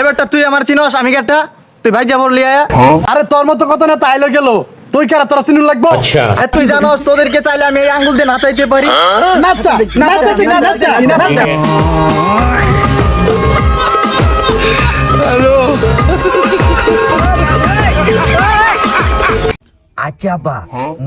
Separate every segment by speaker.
Speaker 1: এবারটা তুই আমার চিনস আমি কেটা? তুই ভাই যাবর লিয়া আরে তোর মতো কত না তাইলে গেল? তুই কেরা তোরা চিনুন লাগবো? আর তুই জানোস তোদেরকে চাইলে আমি এই আঙ্গুল দিয়ে নাচাইতে পারি? নাচা নাচা তুই নাচা নাচা
Speaker 2: আচ্ছা বা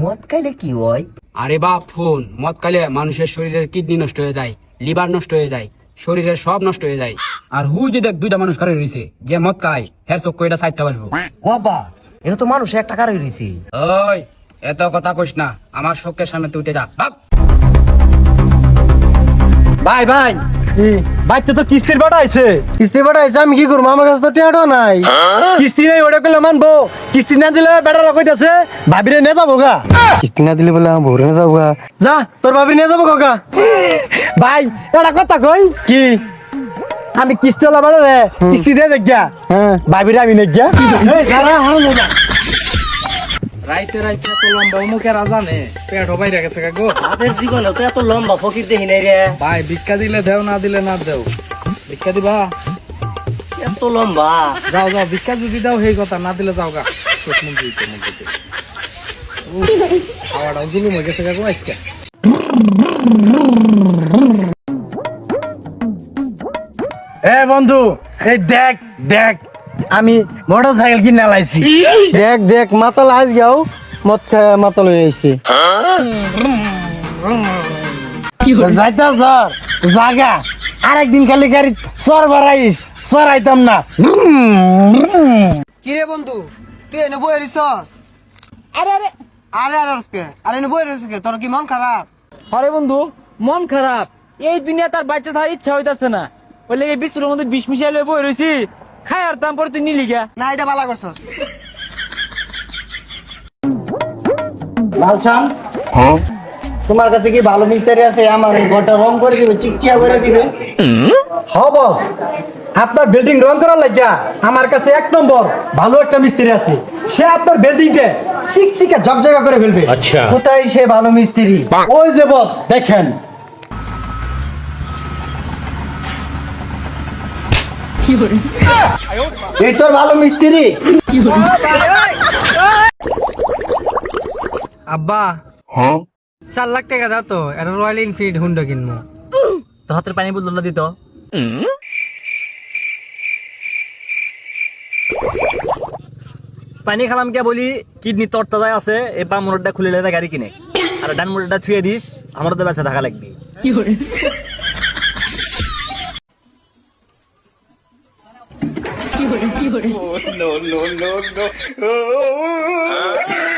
Speaker 2: মদ খাইলে কি হয়?
Speaker 3: আরে বাপ ফোন মদ খাইলে মানুষের শরীরের কিডনি নষ্ট হয়ে যায় লিভার নষ্ট হয়ে যায়। শরীরের সব নষ্ট হয়ে যায়। আর হু যে দেখ দুইটা মানুষ কারে রয়েছে যে মদ খায় হের চোখ কইটা সাইডটা পারব
Speaker 2: বাবা এটা তো মানুষ এক টাকা রয়েছে।
Speaker 3: ওই এত কথা কইস না আমার চোখের সামনে তুই উঠে যা ভাগ।
Speaker 1: ভাই ভাই। বাইতে তো কিস্তির বাটা আইছে। কিস্তির বাটা আইছে? আমি কি করব? আমার কাছে তো টেয়ারও নাই। কিস্তি নেই ওটা করলে মানবো। কিস্তি না দিলে বেটারা কইতাছে ভাবিরে নিয়ে যাব গা। কিস্তি না দিলে বলে ভোরে নিয়ে যাব গা। যা তোর ভাবি নিয়ে যাব গা। ভাই এটা কথা কই? কি? আমি কিস্তি হলা বাড়ো রে। কিস্তি দিয়ে দেখ গা ভাবিরে আমি নেক গা এই খারা হারো না যা।
Speaker 4: রাইতে রাইতে এত লম্বা অমুকে রাজানে পেট বাইরে গেছে কাকু
Speaker 2: তাদের জীবনে তো এত লম্বা ফকির দেখি নাই রে।
Speaker 4: ভাই ভিক্ষা দিলে দেও না দিলে না দেও। ভিক্ষা দিবা?
Speaker 2: এত লম্বা।
Speaker 4: যাও যাও ভিক্ষা যদি দাও সেই কথা না দিলে যাও গা। চোখ মুখ দিতে মুখ দিতে খাওয়াটাও জুলুম হয়ে গেছে কাকু আজকে।
Speaker 1: এ বন্ধু এই দেখ দেখ আমি মোটর সাইকেল কিনে লাইছি দেখ দেখ মাতাল আজ গাও মদ খায় মাতাল হয়ে আইছে। যাইতাম স্যার জাগা। আরেকদিন খালি গাড়ি সর বাড়াইস সর আইতাম না।
Speaker 5: কিরে বন্ধু তুই এনে বই রিসস আরে আরে। আরে আরে রসকে আরে এনে বই রসকে তোর কি মন খারাপ?
Speaker 6: আরে বন্ধু মন খারাপ। এই দুনিয়া তার বাচ্চা থাকার ইচ্ছা হইতাছে না। বিস্কুটের মধ্যে বিষ মিশিয়ে লয়ে বই রয়েছি খাই আর তুই নিলি গা।
Speaker 5: না এটা বালা করছস।
Speaker 1: লালচান তোমার কাছে কি ভালো মিস্ত্রি আছে? আমার ঘরটা রং করে দিবে চিকচিয়া করে দিবে। হ বস। আপনার বিল্ডিং রং করার লাগিয়া আমার কাছে এক নম্বর ভালো একটা মিস্ত্রি আছে। সে আপনার বিল্ডিংকে চিকচিকা ঝকঝকা করে ফেলবে। আচ্ছা। কোথায় সে ভালো মিস্ত্রি? ওই যে বস দেখেন। এই তোর ভালো মিস্ত্রি।
Speaker 6: আব্বা। হ্যাঁ? চার লাখ টাকা দাও তো একটা রয়্যাল এনফিল্ড হুন্ডা কিনবো তো হাতের পানি বদল দিত? পানি খালাম কে বলি কিডনি তরতা যায় আছে এই বাম মোটরটা খুলে লেদা গাড়ি কিনে। আর ডান মোটরটা থুয়ে দিস আমার তো বেচা থাকা লাগবে। no, no, no, no.